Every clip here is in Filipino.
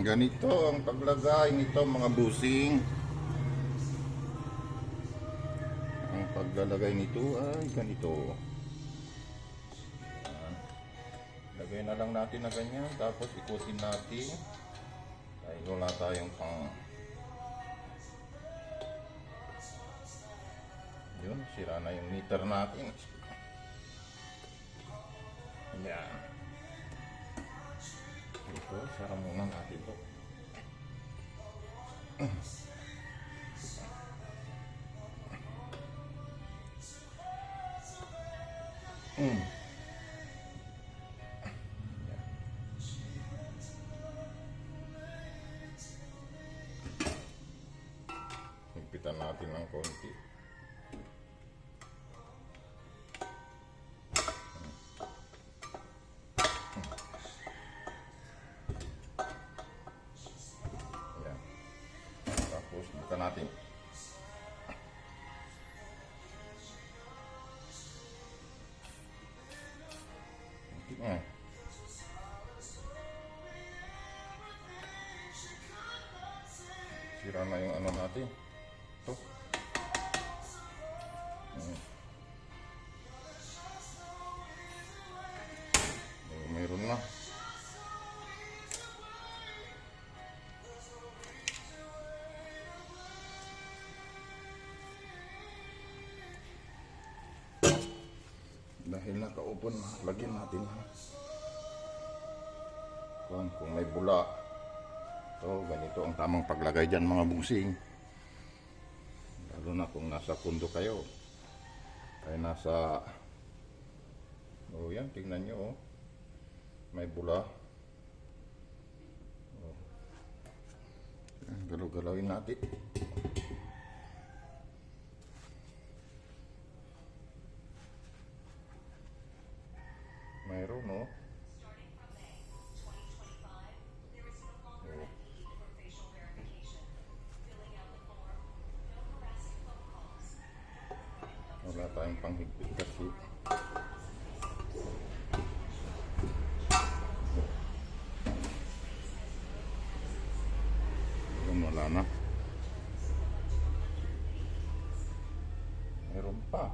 Ganito ang paglagay nito mga busing. Ang paglalagay nito ay ganito. Lagay na lang natin na ganyan. Tapos ikutin natin. Ay wala tayong pang... Yun, sira na yung meter natin. Yan. Ito, sara muna natin to. Mm. Higpitan natin ng konti. Buka natin. Nga. Sira na yung ano natin. Ito. Hmm. Dahil naka-open, lagyan natin. Kung, kung may bula. So, ganito ang tamang paglagay dyan mga busing. Lalo na kung nasa kundo kayo. Ay nasa... Oh, yan, tingnan nyo oh. May bula. Oh. Yan, Galaw-galawin natin. Wala tayong panghigpit kasi. Yun, wala na. Meron pa.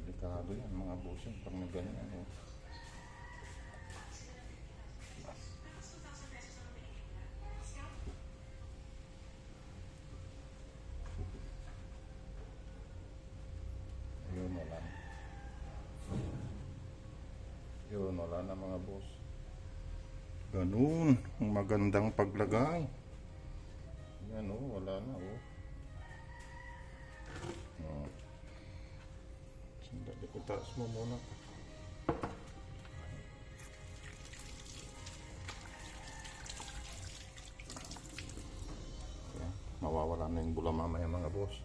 Delikado yan mga busing pag may ganyan. Eh. Yun, wala na. Yun, wala na mga boss. Ganun, ang magandang paglagay. Yan oh, wala na oh. Oh. Sandali, itaas mo muna. Mawawala na yung bula mamaya mga boss.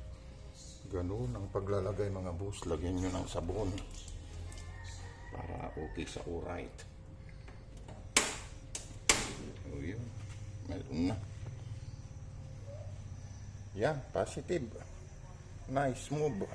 Ganun ang paglalagay mga boss. Lagyan nyo ng sabon. Para okay sa alright. O yun. Meron na. Yan, positive. Nice move.